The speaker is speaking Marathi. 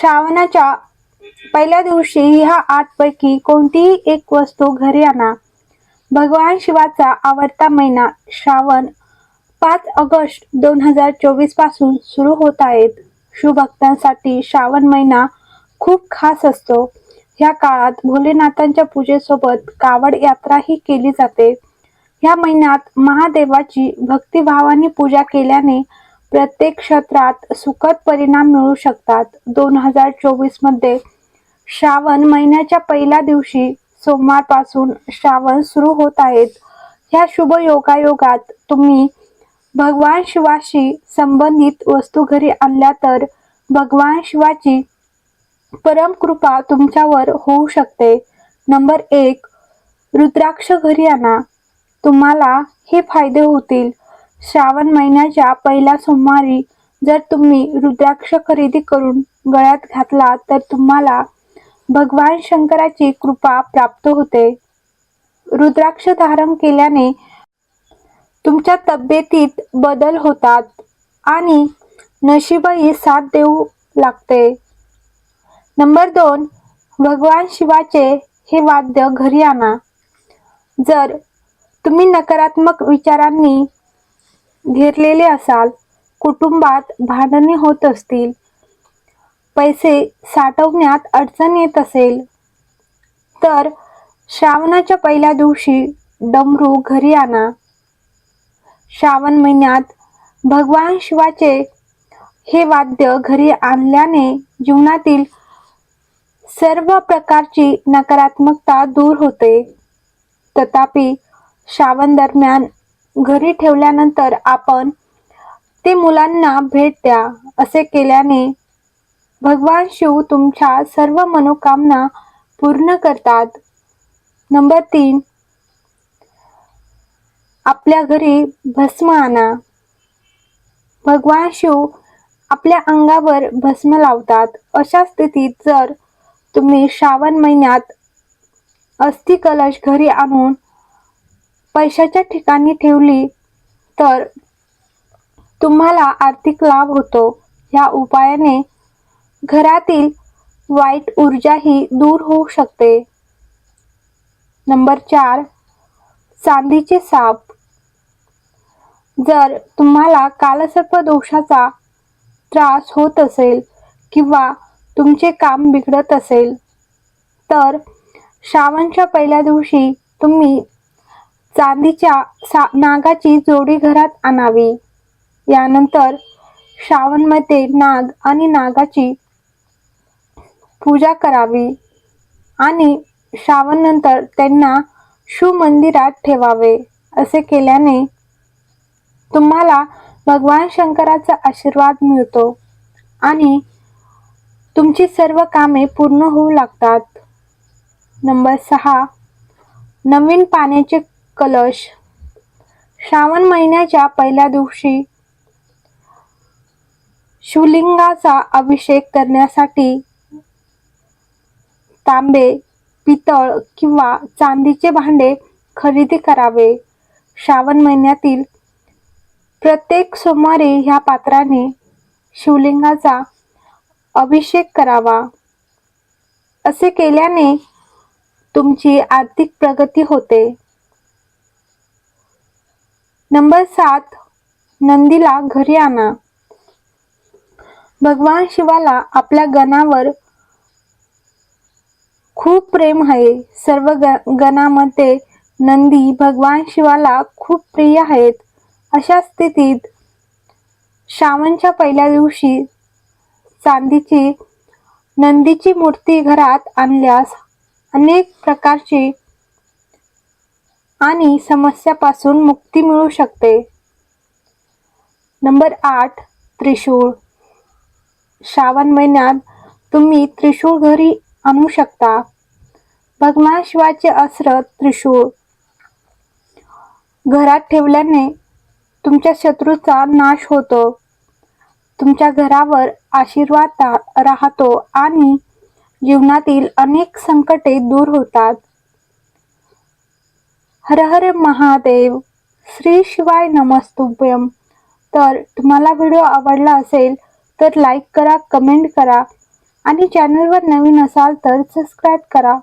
श्रावणाच्या पहिल्या दिवशी ह्या आठपैकी कोणतीही एक वस्तू घरी आणा. भगवान शिवाचा आवडता महिना श्रावण पाच ऑगस्ट दोन हजार चोवीसपासून सुरू होत आहेत. शिवभक्तांसाठी श्रावण महिना खूप खास असतो. ह्या काळात भोलेनाथांच्या पूजेसोबत कावड यात्राही केली जाते. ह्या महिन्यात महादेवाची भक्तिभावाने पूजा केल्याने प्रत्येक क्षेत्रात सुखद परिणाम मिळू शकतात. दोन हजार चोवीसमध्ये श्रावण महिन्याच्या पहिल्या दिवशी सोमवारपासून श्रावण सुरू होत आहेत. ह्या शुभ योगायोगात तुम्ही भगवान शिवाशी संबंधित वस्तू घरी आणल्या तर भगवान शिवाची परम कृपा तुमच्यावर होऊ शकते. नंबर एक रुद्राक्ष घरी आणा. तुम्हाला हे फायदे होतील. श्रावण महिन्याच्या पहिल्या सोमवारी जर तुम्ही रुद्राक्ष खरेदी करून गळ्यात घातला तर तुम्हाला भगवान शंकराची कृपा प्राप्त होते. रुद्राक्ष धारण केल्याने तुमच्या तब्येतीत बदल होतात आणि नशीबही साथ देऊ लागते. नंबर दोन भगवान शिवाचे हे वाद्य घरी आणा. जर तुम्ही नकारात्मक विचारांनी घेरलेले असाल कुटुंबात भांडणे होत असतील पैसे साठवण्यात अडचण येत असेल तर श्रावणाच्या पहिल्या दिवशी डमरू घरी आणा. श्रावण महिन्यात भगवान शिवाचे हे वाद्य घरी आणल्याने जीवनातील सर्व प्रकारची नकारात्मकता दूर होते. तथापि श्रावण दरम्यान घरी ठेवल्यानंतर आपण ते मुलांना भेट द्या असे केल्याने भगवान शिव तुमच्या सर्व मनोकामना पूर्ण करतात. नंबर तीन आपल्या घरी भस्म आणा. भगवान शिव आपल्या अंगावर भस्म लावतात. अशा स्थितीत जर तुम्ही श्रावण महिन्यात अस्थि कलश घरी आणून पैशाच्या ठिकाणी ठेवली तर तुम्हाला आर्थिक लाभ होतो. या उपायाने घरातील वाईट ऊर्जाही दूर होऊ शकते. नंबर चार चांदीचे साप. जर तुम्हाला कालसर्प दोषाचा त्रास होत असेल किंवा तुमचे काम बिघडत असेल तर श्रावणच्या पहिल्या दिवशी तुम्ही चांदीच्या सा नागाची जोडी घरात आणावी. यानंतर श्रावणमध्ये नाग आणि नागाची पूजा करावी आणि श्रावण नंतर त्यांना शिव मंदिरात ठेवावे असे केल्याने तुम्हाला भगवान शंकराचा आशीर्वाद मिळतो आणि तुमची सर्व कामे पूर्ण होऊ लागतात. नंबर सहा नवीन पाण्याचे कलश. श्रावण महिन्याच्या पहिल्या दिवशी शिवलिंगाचा अभिषेक करण्यासाठी तांबे पितळ किंवा चांदीचे भांडे खरेदी करावे. श्रावण महिन्यातील प्रत्येक सोमवारी ह्या पात्राने शिवलिंगाचा अभिषेक करावा. असे केल्याने तुमची आर्थिक प्रगती होते. नंबर सात नंदीला घरी आणा. भगवान शिवाला आपल्या गणावर खूप प्रेम आहे. सर्व ग गणामध्ये नंदी भगवान शिवाला खूप प्रिय आहेत. अशा स्थितीत श्रावणच्या पहिल्या दिवशी चांदीची नंदीची मूर्ती घरात आणल्यास अनेक प्रकारची आणि समस्यापासून मुक्ती मिळू शकते. नंबर आठ त्रिशूळ. श्रावण महिन्यात तुम्ही त्रिशूळ घरी आणू शकता. भगवान शिवाचे अस्त्र त्रिशूळ. घरात ठेवल्याने तुमच्या शत्रूचा नाश होतो. तुमच्या घरावर आशीर्वाद राहतो आणि जीवनातील अनेक संकटे दूर होतात. हर हर महादेव. श्री शिवाय नमस्तुभ्यम तर तुम्हाला व्हिडिओ आवडला असेल तर लाईक करा कमेंट करा. आणि चॅनलवर नवीन असाल तर सबस्क्राईब करा.